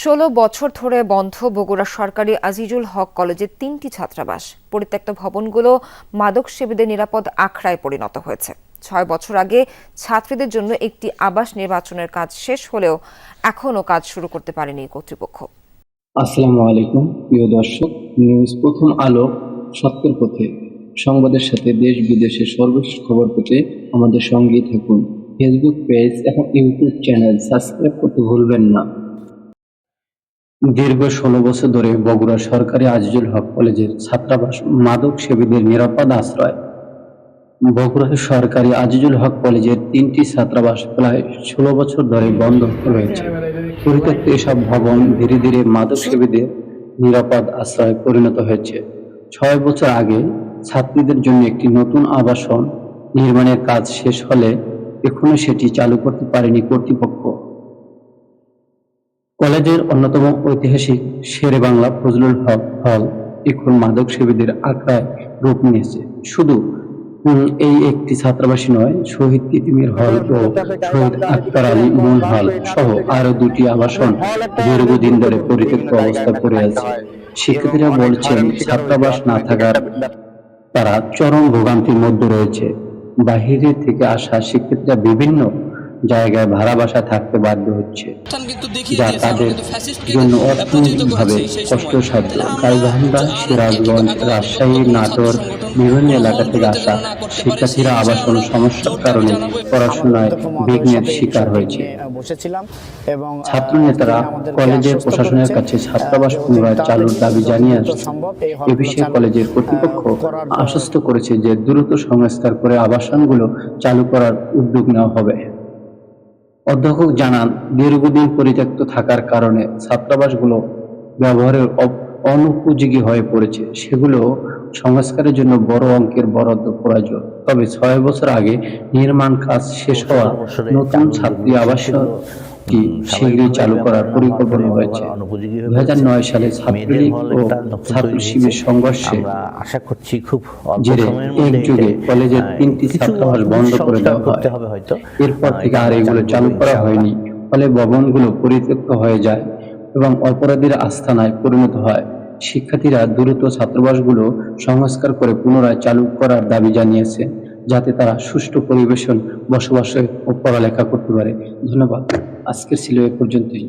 ষোলো বছর ধরে বন্ধ বগুড়া সরকারি আজিজুল হক কলেজের তিনটি ছাত্রাবাস। পরিত্যক্ত ভবনগুলো মাদক সেবীদের নিরাপদ আখড়ায় পরিণত হয়েছে। ছয় বছর আগে ছাত্রীদের জন্য একটি আবাস নির্বাচনের কাজ শেষ হলেও এখনও কাজ শুরু করতে পারেনি কর্তৃপক্ষ। আসসালামু আলাইকুম, প্রিয় দর্শক, নিউজ প্রথম আলো, সত্যের পথে। সংবাদের সাথে দেশ বিদেশের সর্বশেষ খবর পেতে আমাদের সঙ্গেই থাকুন। ফেসবুক পেজ এবং ইউটিউব চ্যানেল সাবস্ক্রাইব করতে ভুলবেন না। দীর্ঘ ষোলো বছর ধরে বগুড়া সরকারি আজিজুল হক কলেজের ছাত্রাবাস মাদক সেবীদের নিরাপদ আশ্রয়। বগুড়া সরকারি আজিজুল হক কলেজের তিনটি ছাত্রাবাস প্রায় ষোলো বছর ধরে বন্ধ রয়েছে। পরিত্যক্ত এসব ভবন ধীরে ধীরে মাদক সেবীদের নিরাপদ আশ্রয়ে পরিণত হয়েছে। ছয় বছর আগে ছাত্রীদের জন্য একটি নতুন আবাসন নির্মাণের কাজ শেষ হলে এখনও সেটি চালু করতে পারেনি কর্তৃপক্ষ। কলেজের অন্যতম ঐতিহাসিক শেরে বাংলা ফজলুল হক হল এখন মাদক সেবীদের আখড়ায় রূপ নিয়েছে। শুধু এই একটি ছাত্রাবাসী নয়, শহীদ তিতিমির হল ও শহীদ আক্তার আলী মূল হল সহ আরও দুটি আবাসন দীর্ঘদিন ধরে পরিত্যক্ত অবস্থায় পড়ে আছে। শিক্ষার্থীরা বলছেন, ছাত্রাবাস না থাকার তারা চরম ভোগান্তির মধ্যে রয়েছে। বাহিরে থেকে আসা শিক্ষার্থীরা বিভিন্ন জায়গায় ভাড়া বাসা থাকতে বাধ্য হচ্ছে যা তাদের জন্য অর্থনৈতিকভাবে। কষ্টসাধ্য। গাইবান্ধা সিরাজগঞ্জ রাজশাহী নাটোর বিভিন্ন এলাকা থেকে আসা শিক্ষার্থীরা আবাসন সমস্যার কারণে পড়াশোনায় বিঘ্নের শিকার হয়েছে। বসেছিলাম এবং ছাত্র নেতারা কলেজের প্রশাসনের কাছে ছাত্রাবাস পুনরায় চালুর দাবি জানিয়ে আসছে। এ বিষয়ে কলেজের কর্তৃপক্ষ আশ্বস্ত করেছে যে দ্রুত সংস্কার করে আবাসনগুলো চালু করার উদ্যোগ নেওয়া হবে। অধ্যক্ষ জানান দীর্ঘদিন পরিত্যক্ত থাকার কারণে ছাত্রাবাসগুলো ব্যবহারের অনুপযোগী হয়ে পড়েছে। সেগুলো সংস্কারের জন্য বড় অঙ্কের বরাদ্দ প্রয়োজন। তবে ছয় বছর আগে নির্মাণ কাজ শেষ হওয়া নতুন ছাত্রী আবাসনটি শীঘ্রই চালু করার পরিকল্পনা হয়েছে দু হাজার নয় সালে ছাত্রলীগ ও ছাত্র শিবির সংঘর্ষে আশা করছি খুব জেরে মধ্যে একযোগে কলেজের তিনটি ছাত্রাবাস বন্ধ করে দেওয়া হয়। হয়তো। এরপর থেকে আর এগুলো চালু করা হয়নি। ফলে ভবনগুলো পরিত্যক্ত হয়ে যায় এবং অপরাধীর আস্থানায় পরিণত হয়। শিক্ষার্থীরা দ্রুত ছাত্রাবাসগুলো সংস্কার করে পুনরায় চালু করার দাবি জানিয়েছে। যাতে তারা সুষ্ঠু পরিবেশন বসবাসে ও পড়ালেখা করতে পারে। ধন্যবাদ। আজকের ছিল এ পর্যন্তই।